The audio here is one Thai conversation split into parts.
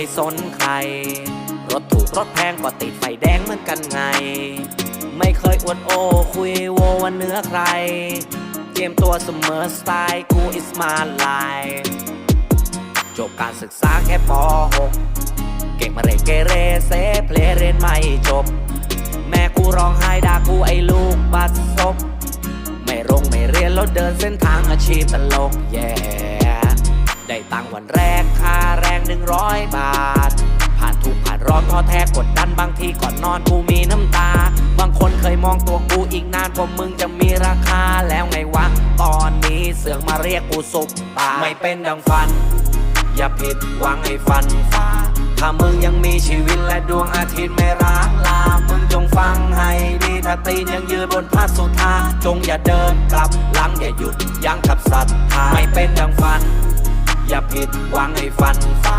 ไม่สนใคร รถถูกรถแพงก็ติดไฟแดงเหมือนกันไง ไม่เคยอวดโอคุยโวว่าเหนื้อใคร เตรียมตัวเสมอสไตล์กู is my life จบการศึกษาแค่ป .6 เก่งมาเรเกเรเซเพลเรนไม่จบ แม่กูร้องไห้ด่ากูไอ้ลูกบัดซบไม่รงไม่เรียนแล้วเดินเส้นทางอาชีพตลกแย่ ได้ตังค์วันแรกค่าแรงหนึ่งร้อยบาท ผ่านทุกผ่านร้อนท้อแท้กดดันบางทีก่อนนอนกูมีน้ำตา บางคนเคยมองตัวกูอีกนานกว่ามึงจะมีราคาแล้วไงวะ ตอนนี้เสือกมาเรียกกูสุปตาไม่เป็นดังฝัน อย่าผิดหวังให้ฝันฟ้าถ้ามึงยังมีชีวิตและดวงอาทิตย์ไม่ร้างลา มึงจงฟังให้ดีถ้าตีนยังยืนบนพระสุธาจงอย่าเดินกลับหลังอย่าหยุดยั้งกับศรัทธาไม่เป็นดังฝัน อย่าผิดหวังให้ฝันฟ้า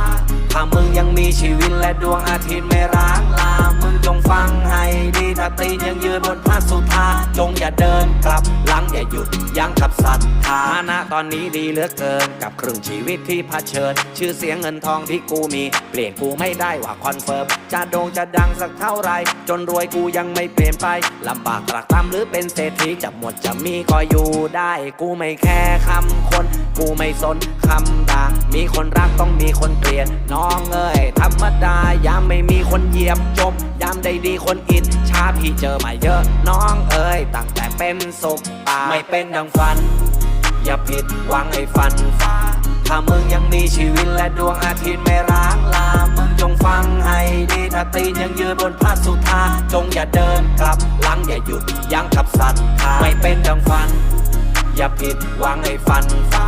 ถ้ามึงยังมีชีวิตและดวงอาทิตย์ไม่ร้างลามึง จงฟังให้ดีถ้าตีนยังยืนบนพระสุธาจงอย่าเดินกลับหลังอย่าหยุดยั้งกับศรัทธาฐานะตอนนี้ดีเหลือเกิน กับครึ่งชีวิตที่เผชิญ ชื่อเสียงเงินทองที่กูมี เปลี่ยนกูไม่ได้ว่าคอนเฟิร์มจะโด่งจะดังสักเท่าไร จนรวยกูยังไม่เปลี่ยนไปลำบากตรากตรำหรือเป็นเศรษฐีจะหมดจะมีก็อยู่ได้ กูไม่แค่คำคน กูไม่สนคำด่ามีคนรักต้องมีคนเกลียดน้องเอ้ย มดายามไม่มีคนเหยียบจบยามได้ดีคนอิจฉาพี่เจอมาเยอะน้องเอ้ยตั้งแต่เป็นสุกตาไม่เป็นดังฝัน อย่าผิดหวังให้ฝันฟ้าถ้ามึงยังมีชีวิตและดวงอาทิตย์ไม่ร้างลา มึงจงฟังให้ดีถ้าตีนยังยืนบนพระสุธาจงอย่าเดินกลับหลังอย่าหยุดยั้งกับศรัทธาไม่เป็นดังฝัน อย่าผิดหวังให้ฝันฟ้า